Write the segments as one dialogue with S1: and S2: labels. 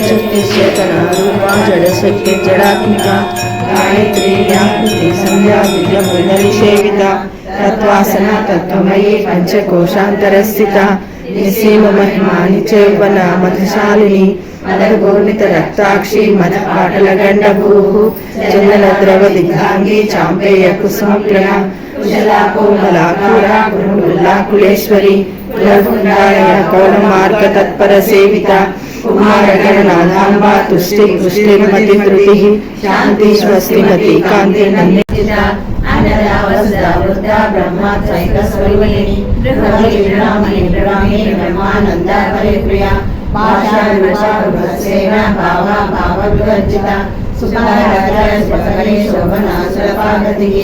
S1: శక్తి చేతన రూపా జడశక్తి జడాత్మిక గాయత్రి వ్యాకృతి సంధ్యా విద్య మృగనిషేవిత తత్వాసన తత్వమయీ పంచకోశాంతరస్థిత నిశీమ మహిమ నిచేపన మధశాలిని మదగోర్ణిత రక్తాక్షి మద పాటల గండ చందన ద్రవ దిగ్ధాంగి చాంపేయ కుసుమప్రణ కుశలాకోమలాకురాకులేశ్వరి కులగుండాయ కౌలమార్గ తత్పర సేవిత कुमारगणनादाम्बा
S2: तुष्टि पुष्टिमति त्रुटिः शान्ति स्वस्तिमति कान्ति नन्दिता अनदावसदा वृद्धा ब्रह्मात्रैकस्वरूपिणी बृहदे विरामणि प्रणामे ब्रह्मानन्दा परिप्रिया पाशाविवशाविभत्सेन भावा भावविवर्जिता सुधाराजस्वकलेशोभनासुरपागतिः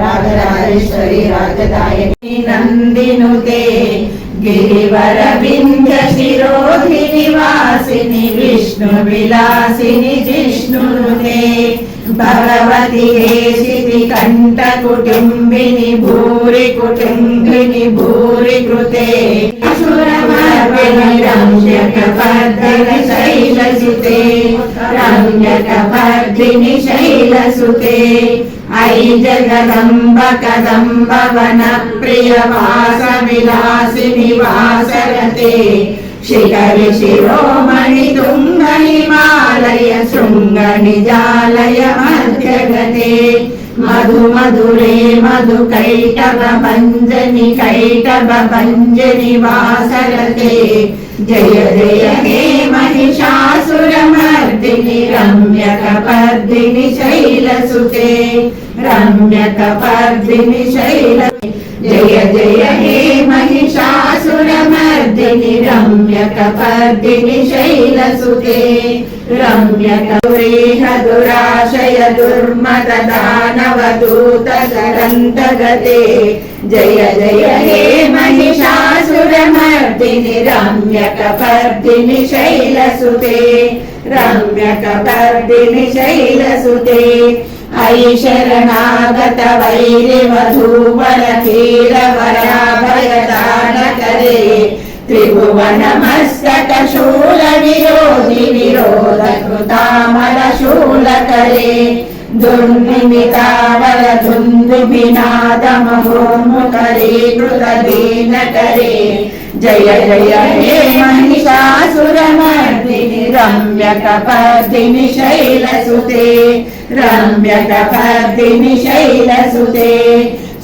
S2: राजराजेश्वरी राजदायिनी नन्दिनुते గిరివర వింధ్య శిరోధి నివాసిని విష్ణు విలాసిని జిష్ణునుతే భగవతి హేసితి కంఠ కుటుంబిని భూరి కుటుంబిని భూరి కృతే అసురమర్దిని రమ్యక పర్దిని శైలసుతే రమ్యక పర్దిని శైలసుతే ఐ జగదంబ కదంబ వన ప్రియ వాస విలాసిని వాసరతే శిఖరి శిరోమణి తుంగ హిమాలయ శృంగ నిజాలయ మధ్యగతే మధు మధురే మధు కైటవ భంజని కైటవ భంజని వాసరతే జయ జయ హే మహిషాసుర మర్దిని రమ్యక పర్దిని శైలసుతే రమ్యక పర్దిని శైల జయ జయ హే మహిషాసుర మర్దిని రమ్యక పర్దిని శైలసుతే రమ్యక దురేహ దురాశయ దుర్మద దానవ దూత సరంతగతే జయ జయ హే మహిషాసుర మర్దిని రమ్యక పర్దిని శైలసుతే రమ్యక పర్దిని శైలసుతే ఐ శరణాగత వైరి వధూవర కీరవరాభయదానకరే త్రిభువన మస్తక శూల విరోధి విరోధ కృతామల శూలకరే దుర్నిమితావల ధుందుభినాదమహోముఖరే కృత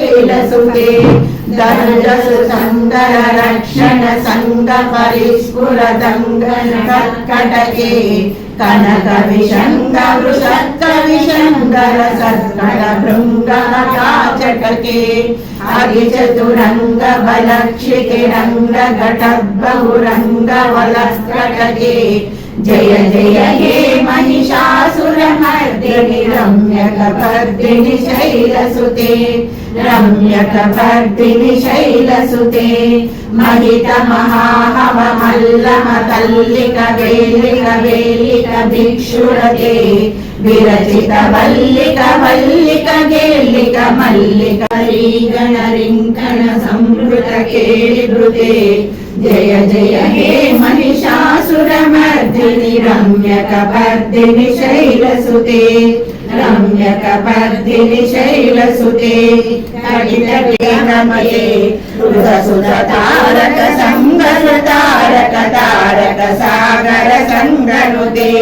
S2: హే రక్షణ సంగ పరిస్ఫుర దంగన కర్కటకే కనక విషంగ వృషత్త విషంగర సత్కర భృంగ కాచకకే అగి చతురంగ బలక్షితి రంగ ఘట బహురంగ వలస్కటకే జయ జయ హే మహిషాసుర మర్దిని రమ్యక పర్దిని శైలసుతే రమ్యక పర్దిని శైలసుతే మహిత మహాహవ మల్లమ తల్లిక వేలిక వేలిక భిక్షురతే విరచిత వల్లిక వల్లిక గేలిక మల్లిక రీగణ రింకణ సంవృత కేళిభృతే రమ్యక పర్దిని శైలసుతే రమ్యక పర్దిని తారక సంగర తారక తారక సాగర సంగనుతే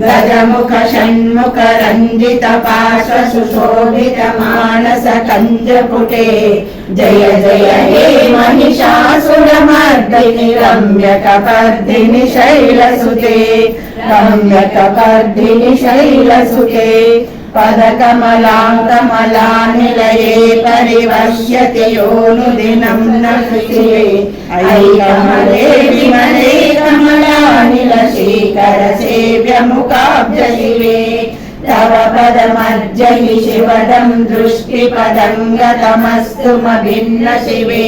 S2: గజముఖ షణ్ముఖ రంజిత పార్శ్వ సుశోభిత మానస కంజపుటే జయ జయ హే మహిషాసుర మర్దిని రమ్యక పర్దిని శైలసుతే गम्यतकर्दिनि शैलसुखे पदकमलाङ्कमलानिलये परिवश्यति योनुदिनं न शुचिरे ऐकमले विमले कमलानिलशेखरसेव्यमुकाब्जशिवे तव पदमर्जयि शिवदं दृष्टिपदं गतमस्तु शिवे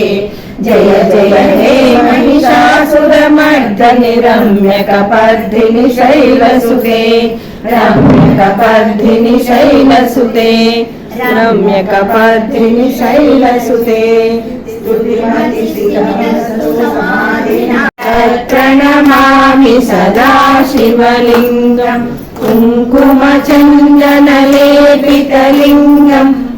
S2: జయ జయ హే మహిషాసురమర్దని రమ్యకపర్ధిని శైలసుతే రమ్యకపర్ధిని శైలసుతే. రమ్యకపర్ధిని శైలసుతే ప్రణమామి సదా శివలింగం కుంకుమ చందనలేపితలింగం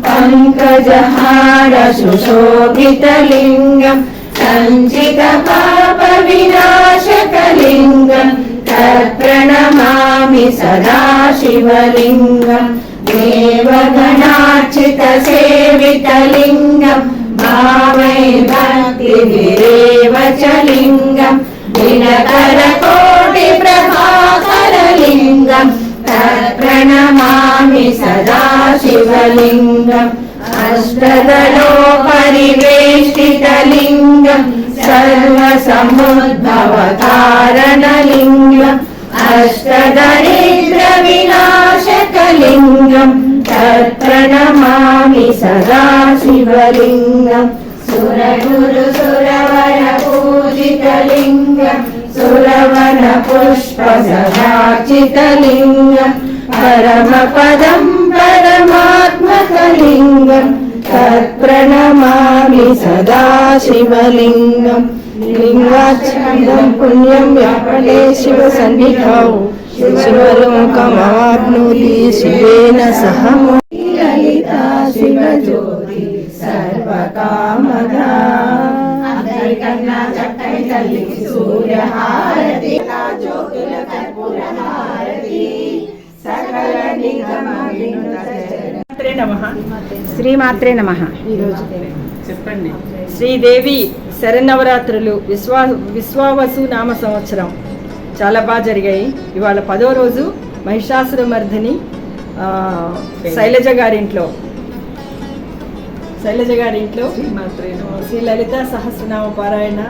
S2: పంకజహార సుశోభితలింగం సంచిత పాప వినాశకలింగం ప్రణమామి సదాశివలింగం దేవగణార్చిత సేవితలింగం భావై భక్తి విరేవచలింగం దినకర కోటి ప్రభాకరలింగం తత్ तत्प्रणमामि सदा शिवलिङ्गम् अष्टदलोपरिवेष्टितलिङ्गम् सर्वसमुद्भवकारणलिङ्गम् अष्टदरिद्रविनाशकलिङ्गम् तत्प्रणमामि सदा शिवलिङ्गम् सुरगुरु सुरवर परमपदं परमात्मकलिङ्गं तत्प्रणमामि सदा शिवलिङ्गं लिङ्गाच्छन्दं पुण्यं व्यापने शिवसन्निधौ शिवलोकमाप्नोति शिवेन सह ललिता शिवज्योति सर्वकामदा कन्ना चक्कै
S1: तल्लि सूर्यहार
S3: శ్రీమాత్రే నమ.
S1: చెప్పండి. శ్రీదేవి శరన్నవరాత్రులు విశ్వా విశ్వావసు నామ సంవత్సరం చాలా బాగా జరిగాయి. ఇవాళ పదో రోజు మహిషాసురమర్ధిని శైలజ గారింట్లో. శైలజ గారింట్లో శ్రీ లలిత సహస్రనామ పారాయణ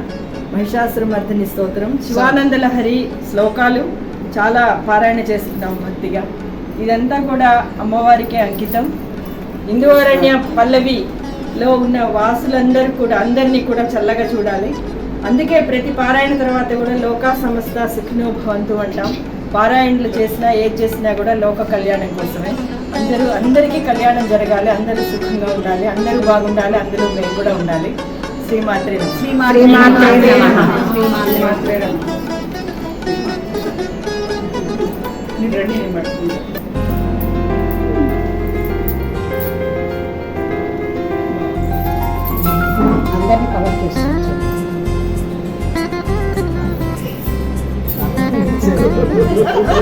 S1: మహిషాసురమర్ధిని స్తోత్రం శివానంద లహరి శ్లోకాలు చాలా పారాయణ చేస్తున్నాం భక్తిగా. ఇదంతా కూడా అమ్మవారికే అంకితం. ఇందువరణ్య పల్లవిలో ఉన్న వాసులందరూ కూడా అందరినీ కూడా చల్లగా చూడాలి. అందుకే ప్రతి పారాయణ తర్వాత కూడా లోకా సమస్త సుఖినో భవంతు అంటాం. పారాయణలు చేసినా ఏది చేసినా కూడా లోక కళ్యాణం కోసమే. అందరూ అందరికీ కళ్యాణం జరగాలి అందరూ సుఖంగా ఉండాలి అందరూ బాగుండాలి అందరూ మేము కూడా ఉండాలి. శ్రీమాత్రే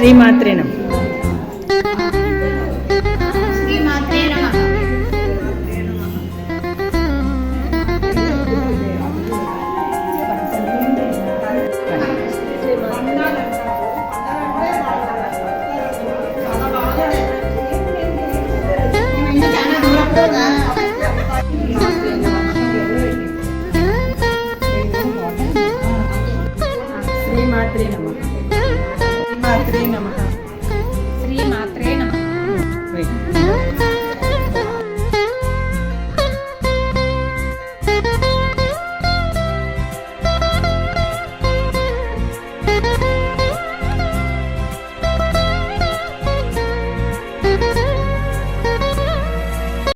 S1: శ్రీమాత్రేనం